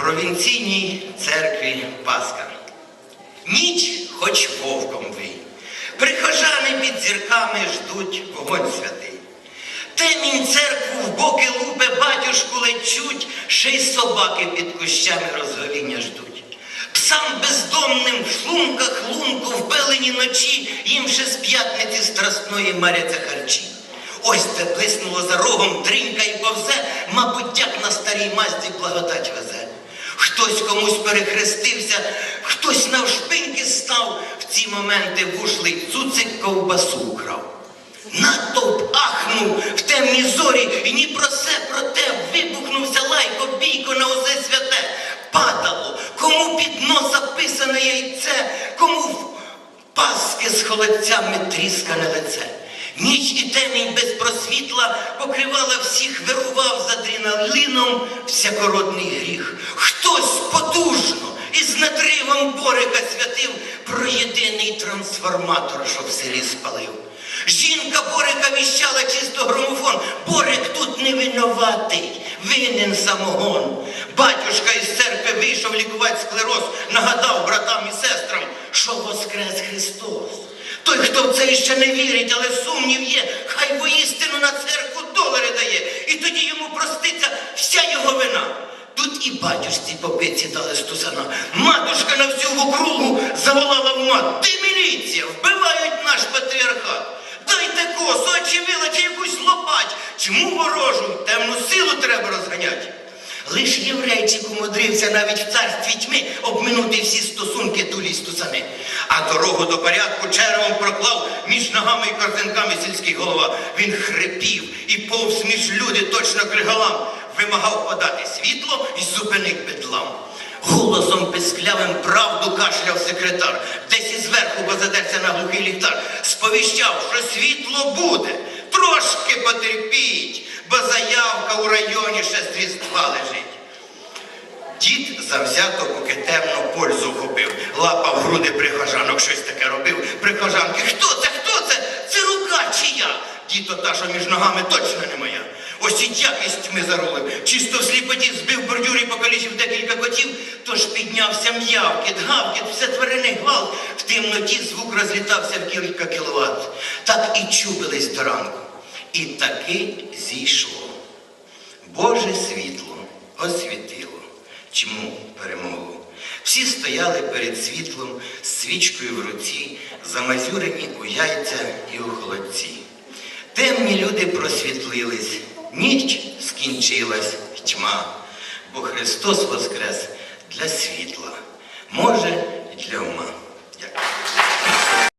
провінційній церкві Пасха. Ніч хоч вовком вий. Прихожани під зірками ждуть вогонь святий. Темінь церкву в боки лупе батюшку лечуть, ще й собаки під кущами розговіння ждуть. Псам бездомним в шлунках лунку в белені ночі їм ще з п'ятниці страсної маряться харчі. Ось де блиснуло за рогом дринька і повзе, мабуть, дяк на старій мазді благодать везе. Хтось комусь перехрестився, хтось навшпиньки став, в ці моменти вушлий цуцик ковбасу украв. Натовп ахнув в темній зорі, і ні про се, про те вибухнувся лайко, бійко на усе святе. Падало, кому під носа писане яйце, кому в паски з холодцями тріскане лице. Ніч і темінь без просвітла покривала всіх, вирував з адреналином всякородний гріх. Хтось потужно і з надривом Борика святив про єдиний трансформатор, що в селі спалив. Жінка Борика віщала чисто громофон. Борик тут не винуватий, винен самогон. Батюшка із церкви вийшов лікувати склероз, нагадав братам і сестрам, що воскрес Христос. Той, хто в це ще не вірить, але сумнів є, хай воістину на церкву долари дає, і тоді йому проститься вся його вина. Тут і батюшці попиці дали стусана. Матушка на всю округу заволала в мат. Ти міліція, вбивають наш патріархат. Дайте косу, очевила чи якусь лопать. Чому ворожу темну силу треба розганяти? Лиш єврейчик умудрився навіть в царстві тьми обминути всі стосунки тулі стусани. А дорогу до порядку черевом проклав між ногами і корзинками сільський голова. Він хрипів і повз між люди точно кригалам, вимагав подати світло і зупинить бедлам. Голосом писклявим правду кашляв секретар, десь із верху, бо задерся на глухий ліхтар, сповіщав, що світло буде. Трошки потерпіть, бо заявка у районі ще з Різдва лежить. Дід завзято букетемно пользу купив, лапав груди прихожанок, щось таке робив. Прихожанки, хто це? Хто це? Це рука чия? Дід ота, що між ногами точно не моя. Ось і якість ми зарулив. Чисто в сліпоті збив бордюр і покалічив декілька котів, тож піднявся м'явкіт, гавкіт, все твариний гвалт. В темноті звук розлітався в кілька кіловат. Так і чубились до ранку. І таки зійшло. Боже світло освітило тьму перемогу. Всі стояли перед світлом з свічкою в руці, замазюрені у яйця і у холодці. Темні люди просвітлились, ніч скінчилась тьма, бо Христос воскрес для світла, може, й для ума.